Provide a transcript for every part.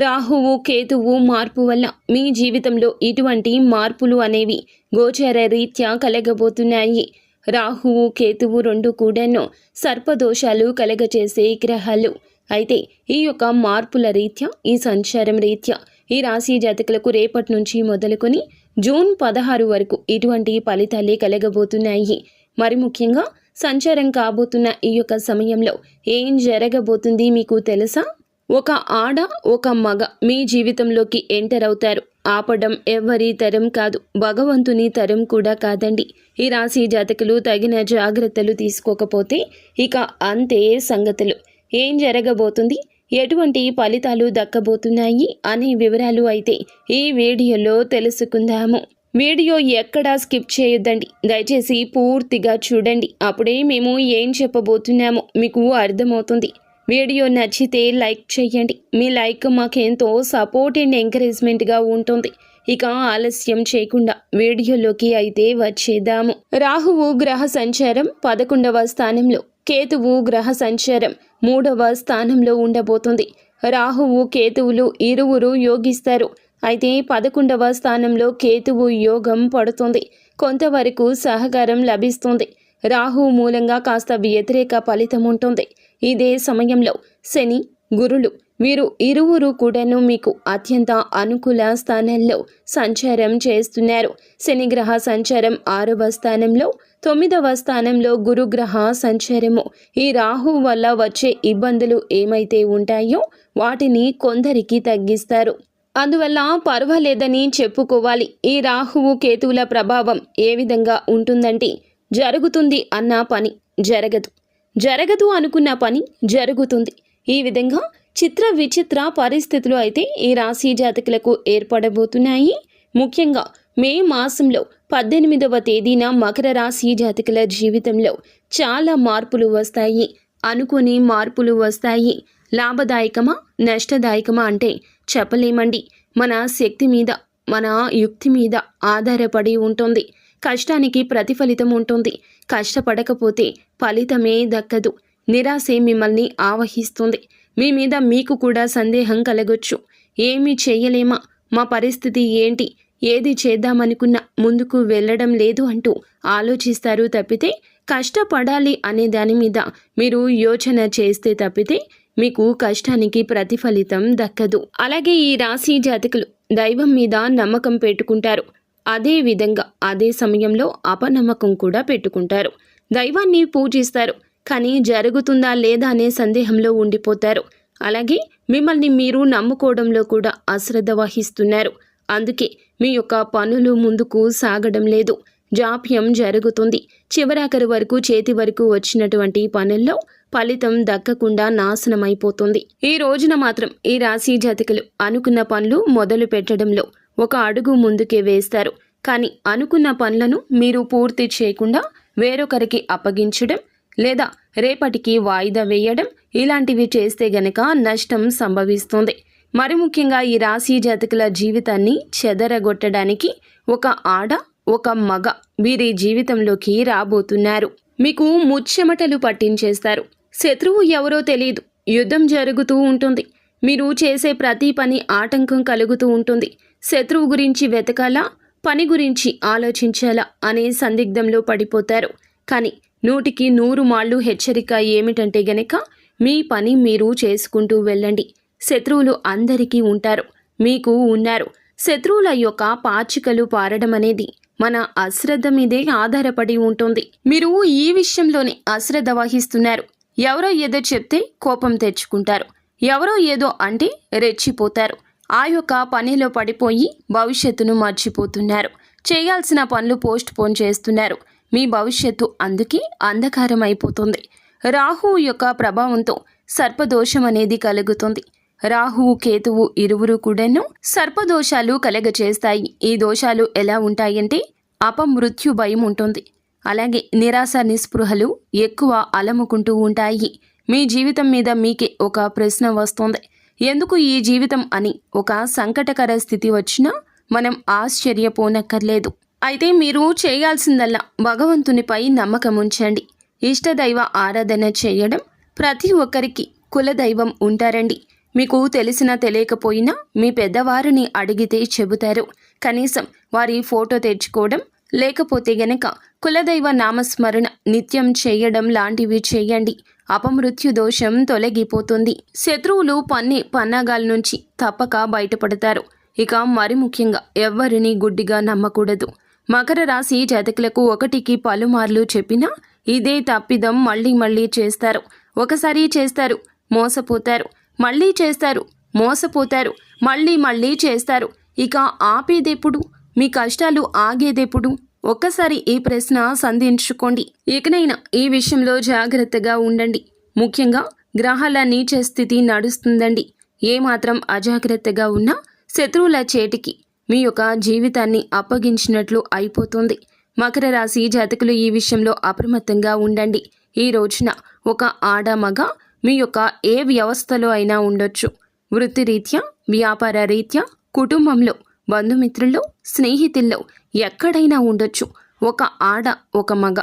రాహువు కేతువు మార్పు వల్ల మీ జీవితంలో ఇటువంటి మార్పులు అనేవి గోచర రీత్యా కలగబోతున్నాయి. రాహువు కేతువు రెండు కూడాను సర్పదోషాలు కలగచేసే గ్రహాలు. అయితే ఈ యొక్క మార్పుల రీత్యా ఈ సంచారం రీత్యా ఈ రాశి జాతకులకు రేపటి నుంచి మొదలుకొని జూన్ పదహారు వరకు ఇటువంటి ఫలితాలే కలగబోతున్నాయి. మరి ముఖ్యంగా సంచారం కాబోతున్న ఈ యొక్క సమయంలో ఏం జరగబోతుంది మీకు తెలుసా? ఒక ఆడ ఒక మగ మీ జీవితంలోకి ఎంటర్ అవుతారు. ఆపడం ఎవరి తరం కాదు భగవంతుని తరం కూడా కాదండి. ఈ రాశి జాతకులు తగిన జాగ్రత్తలు తీసుకోకపోతే ఇక అంతే సంగతులు. ఏం జరగబోతుంది? ఎటువంటి ఫలితాలు దక్కబోతున్నాయి? అనే వివరాలు అయితే ఈ వీడియోలో తెలుసుకుందాము. వీడియో ఎక్కడా స్కిప్ చేయొద్దండి. దయచేసి పూర్తిగా చూడండి. అప్పుడే మేము ఏం చెప్పబోతున్నామో మీకు అర్థమవుతుంది. వీడియో నచ్చితే లైక్ చేయండి. మీ లైక్ మాకెంతో సపోర్ట్ అండ్ ఎంకరేజ్మెంట్గా ఉంటుంది. ఇక ఆలస్యం చేయకుండా వీడియోలోకి అయితే వచ్చేద్దాము. రాహువు గ్రహ సంచారం పదకొండవ స్థానంలో కేతువు గ్రహ సంచారం మూడవ స్థానంలో ఉండబోతుంది. రాహువు కేతువులు ఇరువురు యోగిస్తారు. అయితే పదకొండవ స్థానంలో కేతువు యోగం పడుతుంది. కొంతవరకు సహకారం లభిస్తుంది. రాహు మూలంగా కాస్త వ్యతిరేక ఫలితం ఉంటుంది. ఇదే సమయంలో శని గురులు వీరు ఇరువురు కూడాను మీకు అత్యంత అనుకూల స్థానంలో సంచారం చేస్తున్నారు. శని గ్రహ సంచారం ఆరవ స్థానంలో తొమ్మిదవ స్థానంలో గురుగ్రహ సంచారము. ఈ రాహు వల్ల వచ్చే ఇబ్బందులు ఏమైతే ఉంటాయో వాటిని కొందరికి తగ్గిస్తారు. అందువల్ల పర్వాలేదని చెప్పుకోవాలి. ఈ రాహువు కేతువుల ప్రభావం ఏ విధంగా ఉంటుందంటే జరుగుతుంది అన్న పని జరగదు. జరగదు అనుకున్న పని జరుగుతుంది. ఈ విధంగా చిత్ర విచిత్ర పరిస్థితులు అయితే ఈ రాశి జాతకులకు ఏర్పడబోతున్నాయి. ముఖ్యంగా మే మాసంలో పద్దెనిమిదవ తేదీన మకర రాశి జాతకుల జీవితంలో చాలా మార్పులు వస్తాయి. అనుకుని మార్పులు వస్తాయి. లాభదాయకమా నష్టదాయకమా అంటే చెప్పలేమండి. మన శక్తి మీద మన యుక్తి మీద ఆధారపడి ఉంటుంది. కష్టానికి ప్రతిఫలితం ఉంటుంది. కష్టపడకపోతే ఫలితమే దక్కదు. నిరాశే మిమ్మల్ని ఆవహిస్తుంది. మీ మీద మీకు కూడా సందేహం కలగొచ్చు. ఏమీ చేయలేమా? మా పరిస్థితి ఏంటి? ఏది చేద్దామనుకున్నా ముందుకు వెళ్ళడం లేదు అంటూ ఆలోచిస్తారు తప్పితే కష్టపడాలి అనే దాని మీద మీరు యోచన చేస్తే తప్పితే మీకు కష్టానికి ప్రతిఫలితం దక్కదు. అలాగే ఈ రాశి జాతకులు దైవం మీద నమ్మకం పెట్టుకుంటారు. అదే విధంగా అదే సమయంలో అపనమ్మకం కూడా పెట్టుకుంటారు. దైవాన్ని పూజిస్తారు. కానీ జరుగుతుందా లేదా అనే సందేహంలో ఉండిపోతారు. అలాగే మిమ్మల్ని మీరు నమ్ముకోవడంలో కూడా అశ్రద్ధ వహిస్తున్నారు. అందుకే మీ యొక్క పనులు ముందుకు సాగడం లేదు. జాప్యం జరుగుతుంది. చివరాఖరి వరకు చేతి వరకు వచ్చినటువంటి పనుల్లో ఫలితం దక్కకుండా నాశనమైపోతుంది. ఈ రోజున మాత్రం ఈ రాశి జాతకులు అనుకున్న పనులు మొదలు పెట్టడంలో ఒక అడుగు ముందుకే వేస్తారు. కానీ అనుకున్న పనులను మీరు పూర్తి చేయకుండా వేరొకరికి అప్పగించడం లేదా రేపటికి వాయిదా వేయడం ఇలాంటివి చేస్తే గనక నష్టం సంభవిస్తుంది. మరి ముఖ్యంగా ఈ రాశి జాతకుల జీవితాన్ని చెదరగొట్టడానికి ఒక ఆడ ఒక మగ వీరి జీవితంలోకి రాబోతున్నారు. మీకు ముచ్చెమటలు పట్టించేస్తారు. శత్రువు ఎవరో తెలియదు. యుద్ధం జరుగుతూ ఉంటుంది. మీరు చేసే ప్రతి పని ఆటంకం కలుగుతూ ఉంటుంది. శత్రువు గురించి వెతకాలా? పని గురించి ఆలోచించాలా? అనే సందిగ్ధంలో పడిపోతారు. కానీ నూటికి నూరు మాళ్ళు హెచ్చరిక ఏమిటంటే గనక మీ పని మీరు చేసుకుంటూ వెళ్ళండి. శత్రువులు అందరికీ ఉంటారు. మీకు ఉన్నారు. శత్రువుల యొక్క పాచికలు పారడం అనేది మన అశ్రద్ధ మీదే ఆధారపడి ఉంటుంది. మీరు ఈ విషయంలోనే అశ్రద్ధ వహిస్తున్నారు. ఎవరో ఏదో చెప్తే కోపం తెచ్చుకుంటారు. ఎవరో ఏదో అంటే రెచ్చిపోతారు. ఆ యొక్క పనిలో పడిపోయి భవిష్యత్తును మర్చిపోతున్నారు. చేయాల్సిన పనులు పోస్ట్ పోన్ చేస్తున్నారు. మీ భవిష్యత్తు అందుకే అంధకారం అయిపోతుంది రాహువు యొక్క ప్రభావంతో సర్పదోషం అనేది కలుగుతుంది. రాహువు కేతువు ఇరువురు కూడాను సర్పదోషాలు కలగచేస్తాయి. ఈ దోషాలు ఎలా ఉంటాయంటే అపమృత్యు భయం ఉంటుంది. అలాగే నిరాశ నిస్పృహలు ఎక్కువ అలముకుంటూ ఉంటాయి. మీ జీవితం మీద మీకే ఒక ప్రశ్న వస్తుంది. ఎందుకు ఈ జీవితం అని ఒక సంకటకర స్థితి వచ్చినా మనం ఆశ్చర్యపోనక్కర్లేదు. అయితే మీరు చేయాల్సిందల్లా భగవంతునిపై నమ్మకం ఉంచండి. ఇష్టదైవ ఆరాధన చేయడం ప్రతి ఒక్కరికి కులదైవం ఉంటారండి. మీకు తెలిసినా తెలియకపోయినా మీ పెద్దవారిని అడిగితే చెబుతారు. కనీసం వారి ఫోటో తెచ్చుకోవడం లేకపోతే గనక కులదైవ నామస్మరణ నిత్యం చేయడం లాంటివి చేయండి. అపమృత్యు దోషం తొలగిపోతుంది. శత్రువులు పన్ని పన్నాగాల నుంచి తప్పక బయటపడతారు. ఇక మరి ముఖ్యంగా ఎవ్వరిని గుడ్డిగా నమ్మకూడదు. మకర రాశి జాతకులకు ఒకటికి పలుమార్లు చెప్పినా ఇదే తప్పిదం మళ్ళీ మళ్ళీ చేస్తారు. ఒకసారి చేస్తారు మోసపోతారు. మళ్ళీ చేస్తారు మోసపోతారు. మళ్ళీ మళ్ళీ చేస్తారు. ఇక ఆపేదెప్పుడు? మీ కష్టాలు ఆగేదెప్పుడు? ఒక్కసారి ఈ ప్రశ్న సంధించుకోండి. ఇకనైనా ఈ విషయంలో జాగ్రత్తగా ఉండండి. ముఖ్యంగా గ్రహాల నీచ స్థితి నడుస్తుందండి. ఏమాత్రం అజాగ్రత్తగా ఉన్నా శత్రువుల చేతికి మీ యొక్క జీవితాన్ని అప్పగించినట్లు అయిపోతుంది. మకర రాశి జాతకులు ఈ విషయంలో అప్రమత్తంగా ఉండండి. ఈ రోజున ఒక ఆడ మగ మీ యొక్క ఏ వ్యవస్థలో అయినా ఉండొచ్చు. వృత్తిరీత్యా వ్యాపార రీత్యా కుటుంబంలో బంధుమిత్రుల్లో స్నేహితుల్లో ఎక్కడైనా ఉండొచ్చు. ఒక ఆడ ఒక మగ.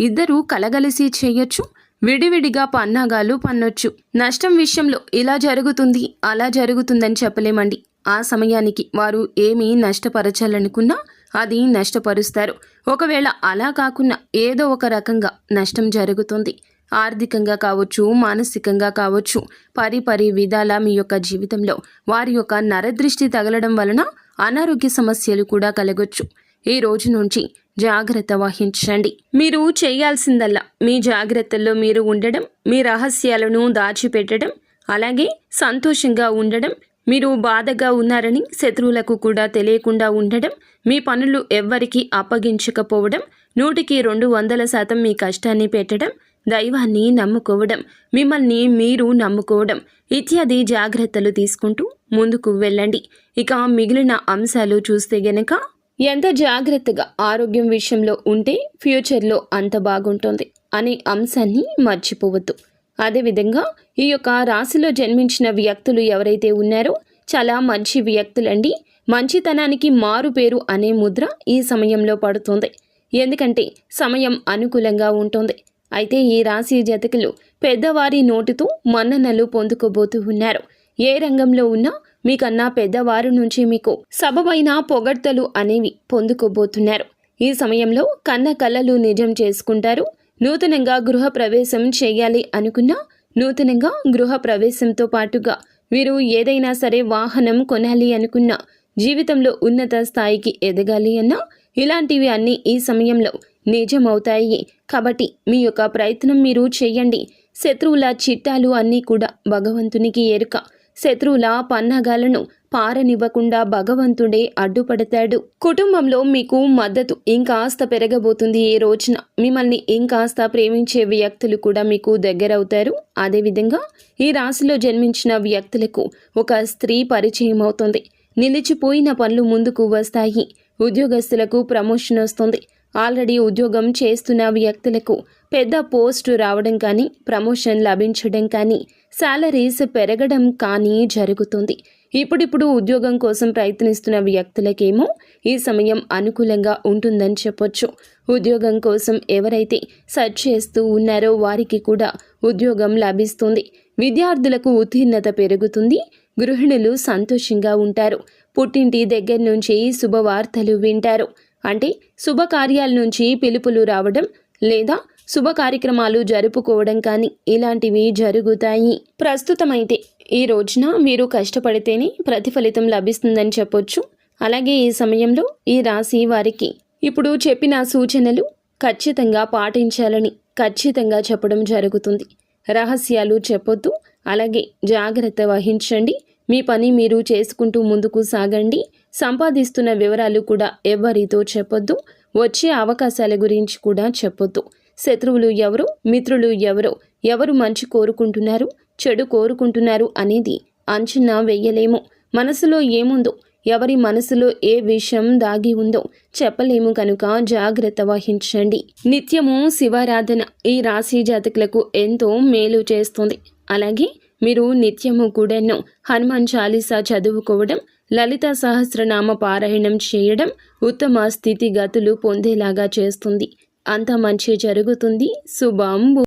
ఇద్దరూ కలగలిసి చేయొచ్చు. విడివిడిగా పన్నాగాలు పన్నొచ్చు. నష్టం విషయంలో ఇలా జరుగుతుంది అలా జరుగుతుందని చెప్పలేమండి. ఆ సమయానికి వారు ఏమీ నష్టపరచాలనుకున్నా అది నష్టపరుస్తారు. ఒకవేళ అలా కాకుండా ఏదో ఒక రకంగా నష్టం జరుగుతుంది. ఆర్థికంగా కావచ్చు మానసికంగా కావచ్చు పరి పరి విధాల మీ యొక్క జీవితంలో వారి యొక్క నరదృష్టి తగలడం వలన అనారోగ్య సమస్యలు కూడా కలగొచ్చు. ఈ రోజు నుంచి జాగ్రత్త వహించండి. మీరు చేయాల్సిందల్లా మీ జాగ్రత్తల్లో మీరు ఉండడం మీ రహస్యాలను దాచిపెట్టడం అలాగే సంతోషంగా ఉండడం మీరు బాధగా ఉన్నారని శత్రువులకు కూడా తెలియకుండా ఉండడం మీ పనులు ఎవ్వరికీ అప్పగించకపోవడం నూటికి రెండు వందల శాతం మీ కష్టాన్ని పెట్టడం దైవాన్ని నమ్ముకోవడం మిమ్మల్ని మీరు నమ్ముకోవడం ఇత్యాది జాగ్రత్తలు తీసుకుంటూ ముందుకు వెళ్ళండి. ఇక మిగిలిన అంశాలు చూస్తే గనక ఎంత జాగ్రత్తగా ఆరోగ్యం విషయంలో ఉంటే ఫ్యూచర్లో అంత బాగుంటుంది అనే అంశాన్ని మర్చిపోవద్దు. అదేవిధంగా ఈ యొక్క రాశిలో జన్మించిన వ్యక్తులు ఎవరైతే ఉన్నారో చాలా మంచి వ్యక్తులండి. మంచితనానికి మారు పేరు అనే ముద్ర ఈ సమయంలో పడుతుంది. ఎందుకంటే సమయం అనుకూలంగా ఉంటుంది. అయితే ఈ రాశి జతకులు పెద్దవారి నోటితో మన్ననలు పొందుకోబోతూ ఉన్నారు. ఏ రంగంలో ఉన్నా మీకన్నా పెద్దవారి నుంచి మీకు సబబైన పొగడ్తలు అనేవి పొందుకోబోతున్నారు. ఈ సమయంలో కన్న కళలు నిజం చేసుకుంటారు. నూతనంగా గృహ ప్రవేశం చేయాలి అనుకున్నా నూతనంగా గృహ ప్రవేశంతో పాటుగా వీరు ఏదైనా సరే వాహనం కొనాలి అనుకున్నా జీవితంలో ఉన్నత స్థాయికి ఎదగాలి అన్నా ఇలాంటివి అన్నీ ఈ సమయంలో నిజమవుతాయి. కాబట్టి మీ యొక్క ప్రయత్నం మీరు చేయండి. శత్రువుల చిట్టాలు అన్నీ కూడా భగవంతునికి ఎరుక. శత్రువుల పన్నాగాలను పారనివ్వకుండా భగవంతుడే అడ్డుపడతాడు. కుటుంబంలో మీకు మద్దతు ఇంకాస్త పెరగబోతుంది ఈ రోజున. మిమ్మల్ని ఇంకాస్త ప్రేమించే వ్యక్తులు కూడా మీకు దగ్గరవుతారు. అదేవిధంగా ఈ రాశిలో జన్మించిన వ్యక్తులకు ఒక స్త్రీ పరిచయం అవుతుంది. నిలిచిపోయిన పనులు ముందుకు వస్తాయి. ఉద్యోగస్తులకు ప్రమోషన్ వస్తుంది. ఆల్రెడీ ఉద్యోగం చేస్తున్న వ్యక్తులకు పెద్ద పోస్టు రావడం కానీ ప్రమోషన్ లభించడం కానీ శాలరీస్ పెరగడం కానీ జరుగుతుంది. ఇప్పుడిప్పుడు ఉద్యోగం కోసం ప్రయత్నిస్తున్న వ్యక్తులకేమో ఈ సమయం అనుకూలంగా ఉంటుందని చెప్పొచ్చు. ఉద్యోగం కోసం ఎవరైతే సెర్చ్ చేస్తూ ఉన్నారో వారికి కూడా ఉద్యోగం లభిస్తుంది. విద్యార్థులకు ఉత్తీర్ణత పెరుగుతుంది. గృహిణులు సంతోషంగా ఉంటారు. పుట్టింటి దగ్గర నుంచి శుభవార్తలు వింటారు. అంటే శుభకార్యాల నుంచి పిలుపులు రావడం లేదా శుభ కార్యక్రమాలు జరుపుకోవడం కానీ ఇలాంటివి జరుగుతాయి. ప్రస్తుతమైతే ఈ రోజున మీరు కష్టపడితేనే ప్రతిఫలితం లభిస్తుందని చెప్పొచ్చు. అలాగే ఈ సమయంలో ఈ రాశి వారికి ఇప్పుడు చెప్పిన సూచనలు ఖచ్చితంగా పాటించాలని ఖచ్చితంగా చెప్పడం జరుగుతుంది. రహస్యాలు చెప్పొద్దు. అలాగే జాగ్రత్త వహించండి. మీ పని మీరు చేసుకుంటూ ముందుకు సాగండి. సంపాదిస్తున్న వివరాలు కూడా ఎవరితో చెప్పొద్దు. వచ్చే అవకాశాల గురించి కూడా చెప్పొద్దు. శత్రువులు ఎవరు? మిత్రులు ఎవరు? ఎవరు మంచి కోరుకుంటున్నారు? చెడు కోరుకుంటున్నారు అనేది అంచనా వేయలేము. మనసులో ఏముందో? ఎవరి మనసులో ఏ విషయం దాగి ఉందో చెప్పలేము కనుక జాగ్రత్త వహించండి. నిత్యము శివారాధన ఈ రాశి జాతకులకు ఎంతో మేలు చేస్తుంది. అలాగే మీరు నిత్యము కూడాను హనుమాన్ చాలీసా చదువుకోవడం లలిత సహస్రనామ పారాయణం చేయడం ఉత్తమ స్థితిగతులు పొందేలాగా చేస్తుంది. అంత మంచి జరుగుతుంది. శుభం